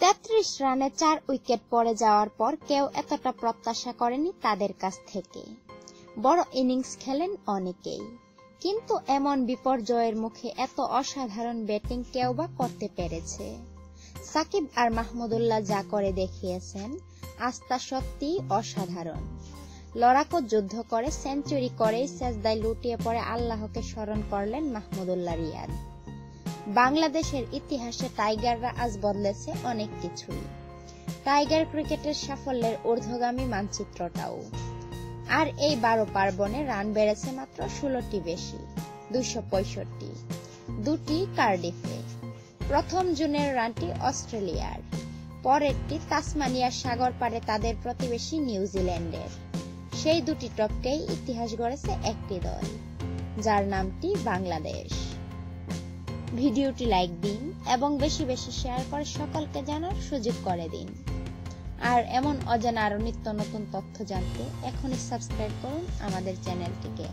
তেত্রিশ রানে চার উইকেট পড়ে যাওয়ার পর কেউ এতটা প্রত্যাশা করেনি তাদের কাছ থেকে। বড় ইনিংস খেলেন অনেকেই। কিন্তু এমন বিপর্যয়ের মুখে এত অসাধারণ ব্যাটিং কেউ বা করতে পেরেছে। সাকিব আর মাহমুদুল্লাহ যা করে দেখিয়েছেন আস্থা সত্যি অসাধারণ। লড়াকো যুদ্ধ করে সেঞ্চুরি করেই সেজদায় লুটিয়ে পড়ে আল্লাহকে স্মরণ করলেন মাহমুদুল্লাহ রিয়াদ। বাংলাদেশের ইতিহাসে টাইগাররা আজ বদলেছে অনেক কিছুই। টাইগার ক্রিকেটের সাফল্যের ঊর্ধ্বগামী মানচিত্রটাও। আর এই বারো পার্বণে রান বেড়েছে মাত্র ষোলোটি বেশি, দুইশো পঁয়ষট্টি। দুটি কার্ডিফে। প্রথম জুনের রানটি অস্ট্রেলিয়ার। পরেরটি তাসমানিয়ার সাগর পারে তাদের প্রতিবেশী নিউজিল্যান্ডের। সেই দুটি টপকেই ইতিহাস গড়েছে একটি দল, যার নামটি বাংলাদেশ। ভিডিওটি লাইক দিন এবং বেশি বেশি শেয়ার করে সকলকে জানার সুযোগ করে দিন। আর এমন অজানা আরও নিত্য নতুন তথ্য জানতে এখনই সাবস্ক্রাইব করুন আমাদের চ্যানেলটিকে।